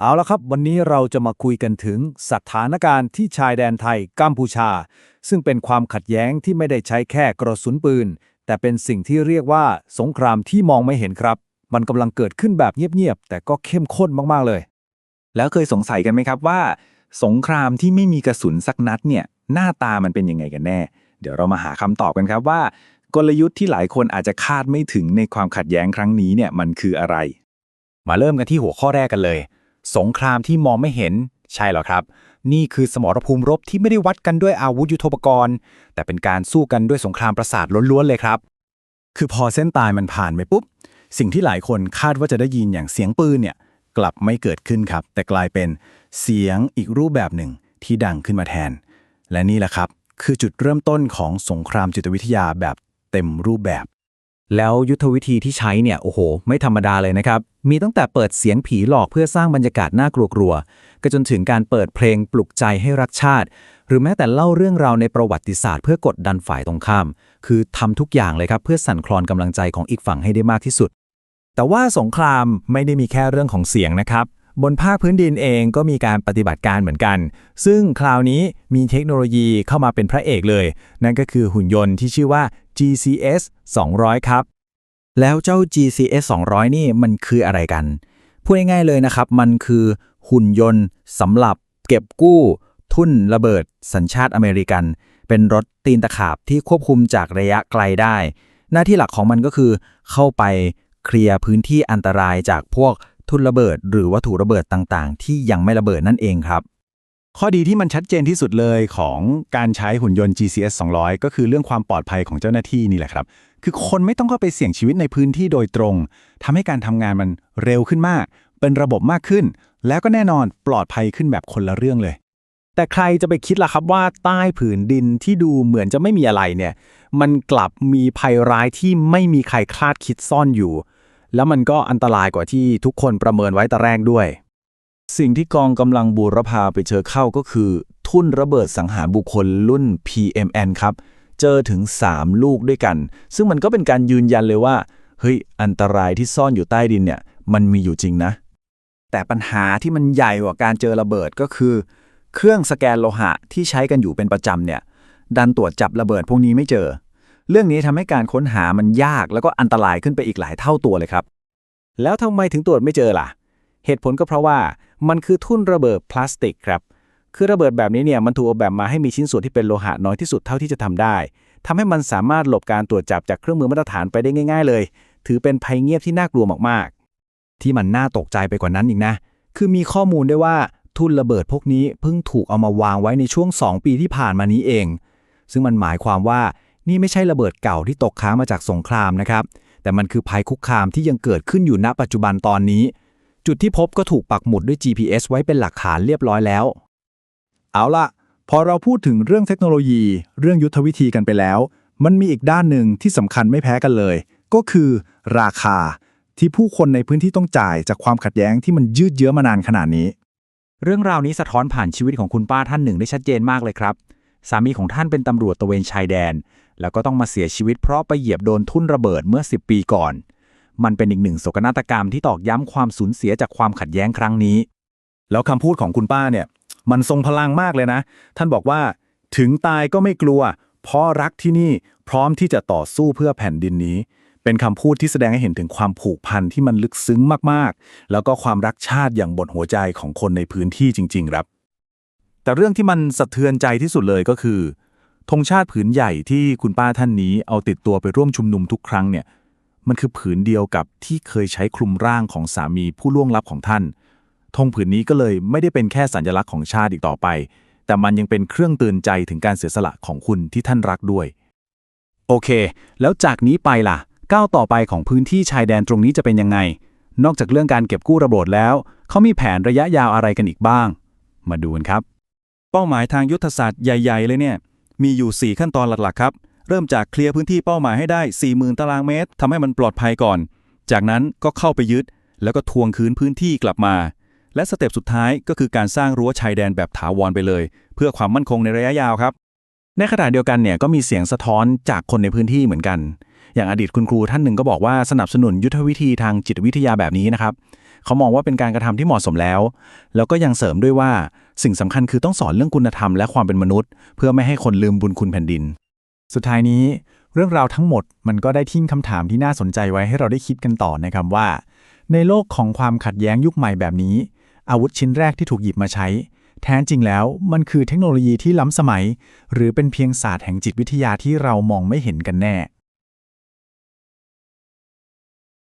เอาละครับ วันนี้เราจะมาคุยกันถึงสถานการณ์ที่ชายแดนไทยกัมพูชา ซึ่งเป็นความขัดแย้งที่ไม่ได้ใช้แค่กระสุนปืน แต่เป็นสิ่งที่เรียกว่าสงครามที่มองไม่เห็นครับ มันกำลังเกิดขึ้นแบบเงียบๆแต่ก็เข้มข้นมากๆเลย แล้วเคยสงสัยกันไหมครับว่า สงครามที่ไม่มีกระสุนสักนัดเนี่ยหน้าตามันเป็นยังไงกันแน่ เดี๋ยวเรามาหาคำตอบกันครับว่า กลยุทธ์ที่หลายคนอาจจะคาดไม่ถึงในความขัดแย้งครั้งนี้เนี่ยมันคืออะไร มาเริ่มกันที่หัวข้อแรกกันเลย สงครามที่มองไม่เห็น ใช่หรอครับ นี่คือสมรภูมิรบที่ไม่ได้วัดกันด้วยอาวุธยุทโธปกรณ์ แต่เป็นการสู้กันด้วยสงครามประสาทล้วนๆเลยครับ คือพอเส้นตายมันผ่านไปปุ๊บ สิ่งที่หลายคนคาดว่าจะได้ยินอย่างเสียงปืนเนี่ยกลับไม่เกิดขึ้นครับ แต่กลายเป็นเสียงอีกรูปแบบหนึ่งที่ดังขึ้นมาแทน และนี่แหละครับ คือจุดเริ่มต้นของสงครามจิตวิทยาแบบเต็มรูปแบบ แล้วยุทธวิธีที่ใช้เนี่ยโอ้โห ไม่ธรรมดาเลยนะครับ มีตั้งแต่เปิดเสียงผีหลอกเพื่อสร้างบรรยากาศน่ากลัวๆก็จนถึงการเปิดเพลงปลุกใจให้รักชาติ หรือแม้แต่เล่าเรื่องราวในประวัติศาสตร์เพื่อกดดันฝ่ายตรงข้าม คือทำทุกอย่างเลยครับ เพื่อสั่นคลอนกำลังใจของอีกฝั่งให้ได้มากที่สุด แต่ว่าสงครามไม่ได้มีแค่เรื่องของเสียงนะครับ บนภาคพื้นดินเองก็มีการปฏิบัติการเหมือนกัน ซึ่งคราวนี้มีเทคโนโลยีเข้ามาเป็นพระเอกเลย นั่นก็คือหุ่นยนต์ที่ชื่อว่า GCS 200 ครับ แล้วเจ้า GCS 200 นี่มันคืออะไรกัน พูดง่ายๆเลยนะครับ มันคือหุ่นยนต์สำหรับเก็บกู้ ทุ่นระเบิด สัญชาติอเมริกัน เป็นรถตีนตะขาบที่ควบคุมจากระยะไกลได้ หน้าที่หลักของมันก็คือเข้าไปเคลียร์พื้นที่อันตรายจากพวก ทุนระเบิด หรือวัตถุระเบิดต่างๆ ที่ยังไม่ระเบิดนั่นเองครับ ข้อดีที่มันชัดเจนที่สุดเลยของการใช้หุ่นยนต์ GCS 200 ก็คือเรื่องความปลอดภัยของเจ้าหน้าที่นี่แหละครับ คือคนไม่ต้องเข้าไปเสี่ยงชีวิตในพื้นที่โดยตรงทำให้การทำงานมันเร็วขึ้นมาก เป็นระบบมากขึ้น แล้วก็แน่นอนปลอดภัยขึ้นแบบคนละเรื่องเลยแต่ใครจะไปคิดล่ะครับว่าใต้ผืนดินที่ดูเหมือนจะไม่มีอะไรเนี่ย มันกลับมีภัยร้ายที่ไม่มีใครคาดคิดซ่อนอยู่ แล้วมันก็อันตรายกว่าที่ทุกคนประเมินไว้แต่แรกด้วย สิ่งที่กองกำลังบูรพาไปเจอเข้าก็คือ ทุ่นระเบิดสังหารบุคคลรุ่น PMN ครับ เจอถึง 3 ลูกด้วยกัน ซึ่งมันก็เป็นการยืนยันเลยว่า เฮ้ย อันตรายที่ซ่อนอยู่ใต้ดินเนี่ย มันมีอยู่จริงนะ แต่ปัญหาที่มันใหญ่กว่าการเจอระเบิดก็คือ เครื่องสแกนโลหะที่ใช้กันอยู่เป็นประจำเนี่ย ดันตรวจจับระเบิดพวกนี้ไม่เจอ เรื่องนี้ทำให้การค้นหามันยากแล้วก็อันตรายขึ้นไปอีกหลายเท่าตัวเลยครับ แล้วทำไมถึงตรวจไม่เจอล่ะ เหตุผลก็เพราะว่ามันคือทุ่นระเบิดพลาสติกครับ คือระเบิดแบบนี้เนี่ยมันถูกออกแบบมาให้มีชิ้นส่วนที่เป็นโลหะน้อยที่สุดเท่าที่จะทำได้ทำให้มันสามารถหลบการตรวจจับจากเครื่องมือมาตรฐานไปได้ง่าย ๆ เลย ถือเป็นภัยเงียบที่น่ากลัวมากๆ ที่มันน่าตกใจไปกว่านั้นอีกนะ คือมีข้อมูลได้วยว่าทุ่นระเบิดพวกนี้เพิ่งถูกเอามาวางไว้ในช่วง 2 ปีที่ผ่านมานี้เอง ซึ่งมันหมายความว่า นี่ไม่ใช่ระเบิดเก่าที่ตกค้างมาจากสงครามนะครับ แต่มันคือภัยคุกคามที่ยังเกิดขึ้นอยู่ณปัจจุบันตอนนี้ จุดที่พบก็ถูกปักหมุดด้วย GPS ไว้เป็นหลักฐานเรียบร้อยแล้ว เอาล่ะพอเราพูดถึงเรื่องเทคโนโลยี เรื่องยุทธวิธีกันไปแล้ว มันมีอีกด้านหนึ่งที่สำคัญไม่แพ้กันเลย ก็คือราคาที่ผู้คนในพื้นที่ต้องจ่ายจากความขัดแย้งที่มันยืดเยื้อมานานขนาดนี้ เรื่องราวนี้สะท้อนผ่านชีวิตของคุณป้าท่านหนึ่งได้ชัดเจนมากเลยครับ สามีของท่านเป็นตำรวจตะเวนชายแดน แล้วก็ต้องมาเสียชีวิตเพราะไปเหยียบโดนทุ่นระเบิดเมื่อ 10 ปีก่อน มันเป็นอีกหนึ่งโศกนาฏกรรมที่ตอกย้ำความสูญเสียจากความขัดแย้งครั้งนี้ แล้วคำพูดของคุณป้าเนี่ย มันทรงพลังมากเลยนะ ท่านบอกว่า ถึงตายก็ไม่กลัว เพราะรักที่นี่พร้อมที่จะต่อสู้เพื่อแผ่นดินนี้ เป็นคำพูดที่แสดงให้เห็นถึงความผูกพันที่มันลึกซึ้งมากๆ แล้วก็ความรักชาติอย่างบดหัวใจของคนในพื้นที่จริง ๆ ครับ แต่เรื่องที่มันสะเทือนใจที่สุดเลยก็คือ ธงชาติผืนใหญ่ที่คุณป้าท่านนี้เอาติดตัวไปร่วมชุมนุมทุกครั้งเนี่ยมันคือผืนเดียวกับที่เคยใช้คลุมร่างของสามีผู้ล่วงลับของท่านธงผืนนี้ก็เลยไม่ได้เป็นแค่สัญลักษณ์ของชาติอีกต่อไป แต่มันยังเป็นเครื่องเตือนใจถึงการเสียสละของคุณที่ท่านรักด้วย โอเค แล้วจากนี้ไปล่ะ ก้าวต่อไปของพื้นที่ชายแดนตรงนี้จะเป็นยังไง นอกจากเรื่องการเก็บกู้ระเบิดแล้ว เขามีแผนระยะยาวอะไรกันอีกบ้าง มาดูกันครับ เป้าหมายทางยุทธศาสตร์ใหญ่ ๆ เลยเนี่ย มีอยู่ 4 ขั้นตอนหลักๆครับ เริ่มจากเคลียร์พื้นที่เป้าหมายให้ได้ 40,000 ตารางเมตรทำให้มันปลอดภัยก่อน จากนั้นก็เข้าไปยึด แล้วก็ทวงคืนพื้นที่กลับมา และสเต็ปสุดท้ายก็คือการสร้างรั้วชายแดนแบบถาวรไปเลย เพื่อความมั่นคงในระยะยาวครับ ในขณะเดียวกันเนี่ยก็มีเสียงสะท้อนจากคนในพื้นที่เหมือนกัน อย่างอดีตคุณครูท่านหนึ่งก็บอกว่าสนับสนุนยุทธวิธีทางจิตวิทยาแบบนี้นะครับเขามองว่าเป็นการกระทำที่เหมาะสมแล้ว แล้วก็ยังเสริมด้วยว่า สิ่งสำคัญคือต้องสอนเรื่องคุณธรรมและความเป็นมนุษย์ เพื่อไม่ให้คนลืมบุญคุณแผ่นดิน สุดท้ายนี้ เรื่องราวทั้งหมดมันก็ได้ทิ้งคำถามที่น่าสนใจไว้ให้เราได้คิดกันต่อนะครับว่า ในโลกของความขัดแย้งยุคใหม่แบบนี้ อาวุธชิ้นแรกที่ถูกหยิบมาใช้ แท้จริงแล้วมันคือเทคโนโลยีที่ล้ำสมัย หรือเป็นเพียงศาสตร์แห่งจิตวิทยาที่เรามองไม่เห็นกันแน่